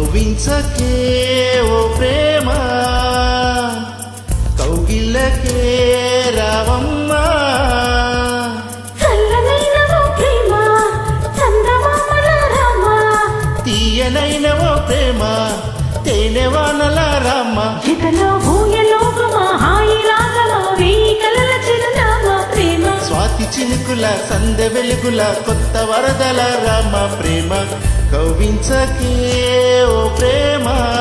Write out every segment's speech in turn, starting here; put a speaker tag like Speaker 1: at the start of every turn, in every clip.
Speaker 1: కవ్వించకే ఓ ప్రేమ? కౌగిల్లకే రావమ్మా?
Speaker 2: ఓ ప్రేమ?
Speaker 1: తీయనైన ఓ ప్రేమ? తేనెవానల రామ?
Speaker 2: ఇతలో భూయలోకమా? హాయి చిరునామా ప్రేమ
Speaker 1: స్వాతి చినుకుల సందె వెలుగుల కొత్త వరదల రామ ప్రేమ. కవ్వించకే ఓ ప్రేమ.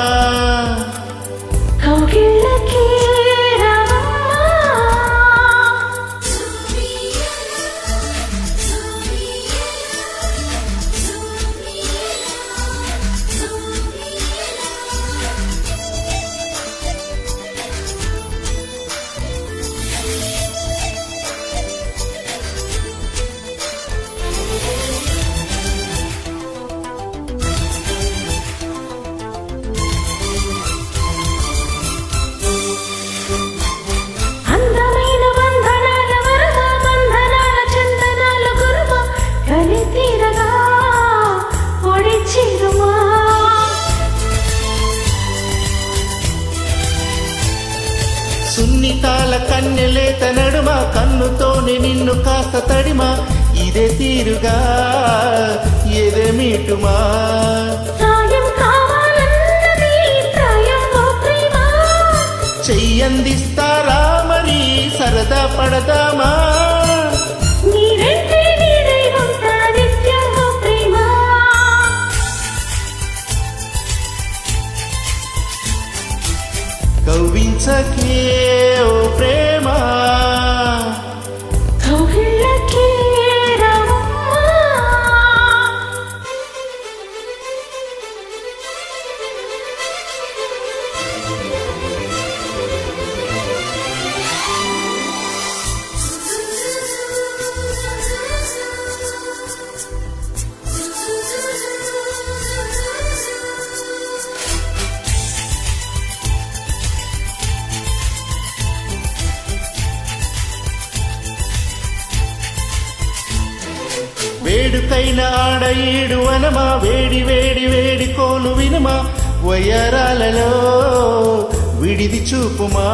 Speaker 1: సున్నితాల కన్నెలేత నడుమ కన్నుతోనే నిన్ను కాస్త తడిమ. ఇదే తీరుగా ఎదే మీటుమా? చెయ్యందిస్తారా మరి సరదా పడదామా?
Speaker 2: వెంటే నీడై
Speaker 1: వేడుకైన ఆడ ఈడు వనమా వేడి వేడి వేడి కోలు వినుమా? వయరాలలో విడిది చూపుమా?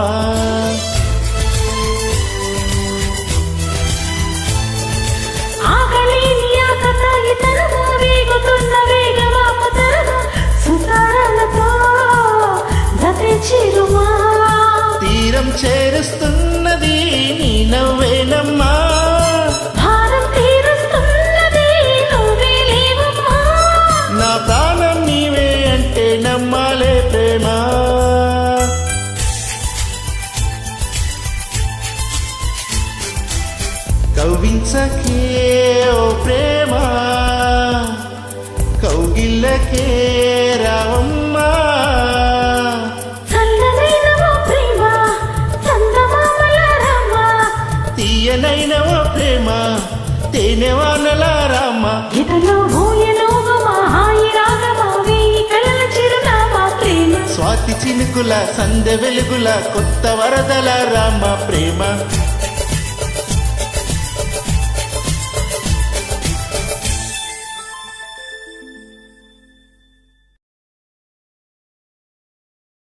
Speaker 1: కవ్వించకే ఓ ప్రేమ? కౌగిల్లకే రావమ్మా? తీయనైన ఓ ప్రేమ? తేనెవానల రామ? స్వాతి చినుకుల సందె వెలుగుల కొత్త వరదల రామ ప్రేమ.